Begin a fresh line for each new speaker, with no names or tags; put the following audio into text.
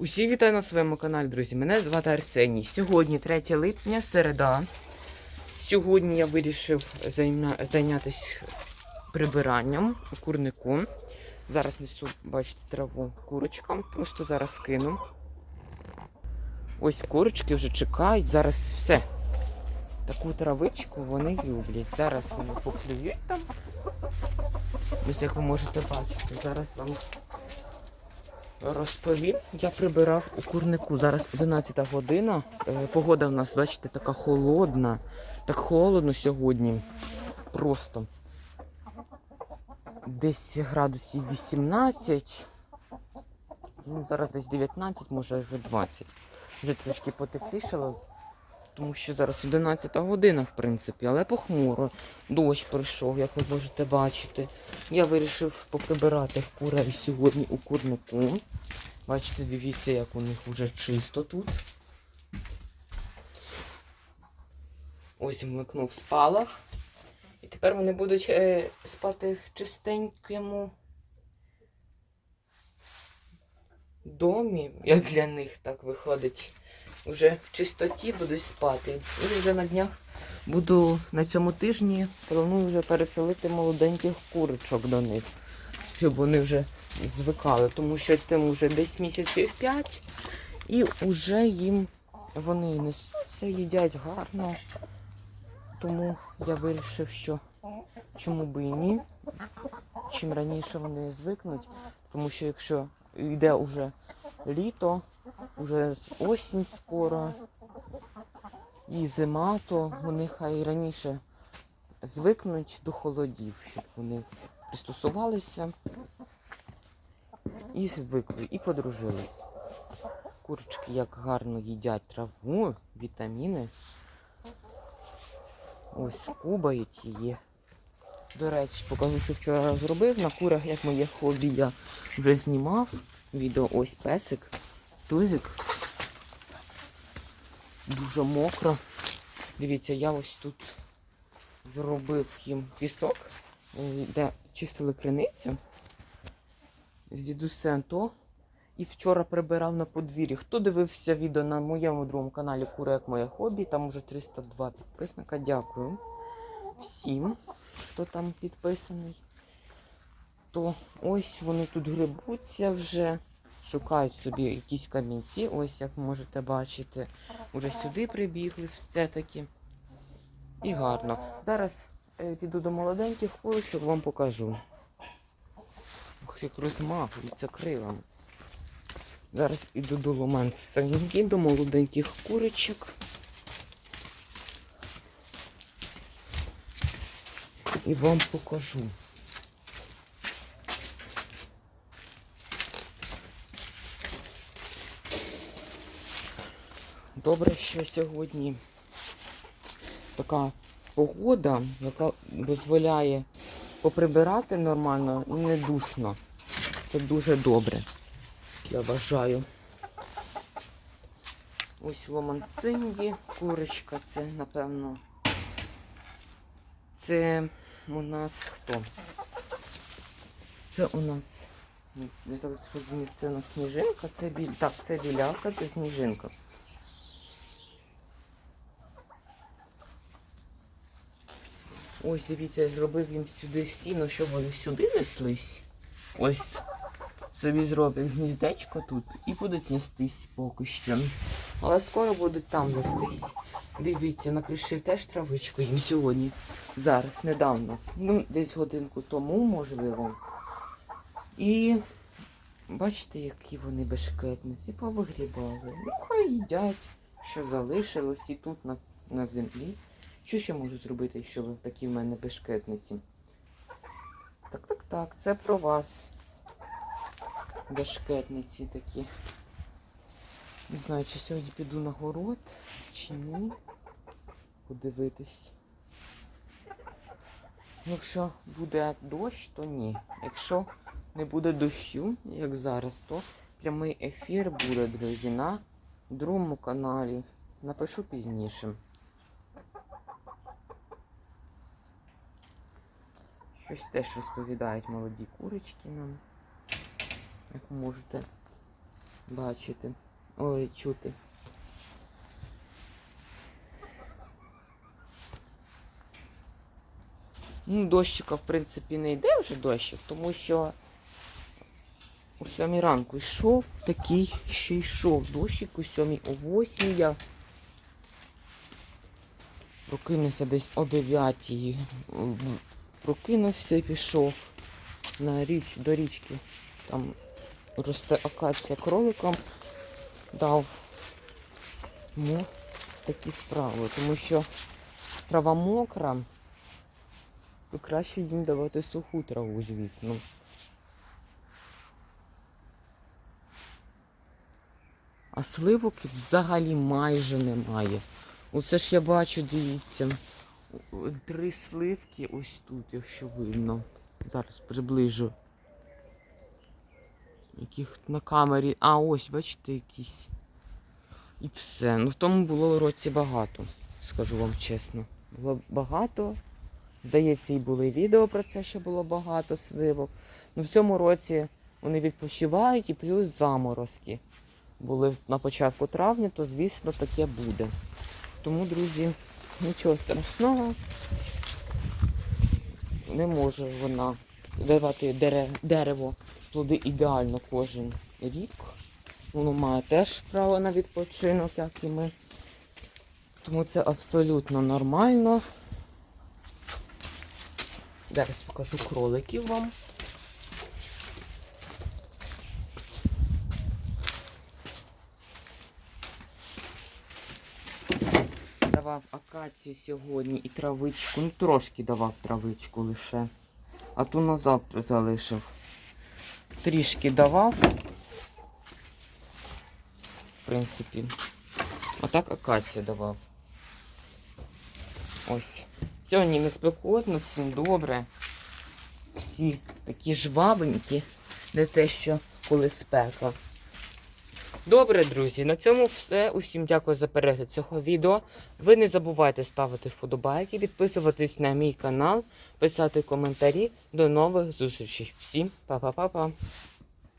Усі вітаю на своєму каналі, друзі. Мене звати Арсеній. Сьогодні 3 липня, середа. Сьогодні я вирішив зайня... зайнятися прибиранням у курнику. Зараз несу, бачите, траву курочкам. Просто зараз кину. Ось курочки вже чекають. Зараз все. Таку травичку вони люблять. Зараз вони поклюють там. Ось як ви можете бачити, зараз вам розповім. Я прибирав у курнику. Зараз 11 година. Е, Погода в нас, бачите, така холодна. Так холодно сьогодні. Просто. Десь градусів 18. Ну, зараз десь 19, може вже 20. Вже трішки потеплішало. Тому що зараз 11 година, в принципі, але похмуро. Дощ прийшов, як ви можете бачити. Я вирішив поприбирати курей сьогодні у курнику. Бачите, дивіться, як у них вже чисто тут. Ось вмикнув спалах. І тепер вони будуть е, спати в чистенькому домі, як для них так виходить. Вже в чистоті будуть спати. І вже на днях буду на цьому тижні планую вже переселити молоденьких курочок до них, щоб вони вже звикали, тому що тим вже десь місяців 5 і вже їм вони несуться, їдять гарно. Тому я вирішив, що чому би і ні. Чим раніше вони звикнуть, тому що якщо йде уже літо, вже осінь скоро і зима, то вони хай раніше звикнуть до холодів, щоб вони пристосувалися і звикли, і подружились. Курочки як гарно їдять траву, вітаміни. Ось кубають її. До речі, покажу, що вчора зробив. На курах, як моє хобі, я вже знімав відео. Ось песик, тузик. Дуже мокро. Дивіться, я ось тут зробив їм пісок, е, де чистили криницю з дідусем то. І вчора прибирав на подвір'ї. Хто дивився відео на моєму другому каналі Кура як моє хобі, там вже 302 підписника. Дякую всім, хто там підписаний. То ось вони тут грибуться вже, шукають собі якісь камінці. Ось як можете бачити. Уже сюди прибігли все-таки. І гарно. Зараз е, піду до молоденьких курочок, вам покажу. Ох, як розмахуються крилами. Зараз іду до ломанцинки, до молоденьких курочок. І вам покажу. Добре, що сьогодні така погода, яка дозволяє поприбирати нормально і не душно. Це дуже добре. Я вважаю. Ось ломанцинді, курочка, це, напевно. Це у нас хто? Це у нас. Я зараз це у нас сніжинка, це біль. Так, це білявка, це сніжинка. Ось дивіться, я зробив їм сюди сіно, щоб вони сюди неслись. Ось собі зробимо гніздечко тут і будуть нестись поки що. Але скоро будуть там нестись. Дивіться, накришив теж травичку їм сьогодні. Зараз, недавно. Ну, десь годинку тому, можливо. І бачите, які вони бешкетниці, повигрібали. Ну, хай їдять, що залишилось і тут на, на землі. Що ще можу зробити, якщо ви такі в мене бешкетниці? Так, так, так, це про вас бешкетниці такі. Не знаю, чи сьогодні піду на город, чи ні. Подивитись. Якщо буде дощ, то ні. Якщо не буде дощу, як зараз, то прямий ефір буде, друзі, на другому каналі. Напишу пізніше. Щось теж розповідають молоді курочки нам. Як можете бачити. Ой, чути. Ну, дощика, в принципі, не йде вже дощик, тому що о сьомій ранку йшов такий, ще йшов дощик о сьомій, о восьмій я прокинувся десь о дев'ятій. Прокинувся і пішов на річ, до річки. Там росте акація кроликам дав ну, такі справи, тому що трава мокра, то краще їм давати суху траву, звісно. А сливок взагалі майже немає. Оце ж я бачу, дивіться. Три сливки ось тут, якщо видно. Зараз приближу. Яких на камері. А, ось, бачите, якісь. І все. Ну в тому було році багато, скажу вам чесно. Було багато. Здається, і були відео про це, що було багато сливок. Ну в цьому році вони відпочивають і плюс заморозки. Були на початку травня, то звісно таке буде. Тому, друзі, нічого страшного. Не може вона давати дере- дерево плоди ідеально кожен рік. Воно має теж право на відпочинок, як і ми. Тому це абсолютно нормально. Зараз покажу кроликів вам. Давав акацію сьогодні і травичку. Ну, трошки давав травичку лише. А ту на завтра залишив. Трішки давав. В принципі. А так акацію давав. Ось. Сьогодні не спекотно, всім добре. Всі такі жвабенькі, не те, що коли спека. Добре, друзі, на цьому все. Усім дякую за перегляд цього відео. Ви не забувайте ставити вподобайки, підписуватись на мій канал, писати коментарі. До нових зустрічей. Всім па-па-па-па.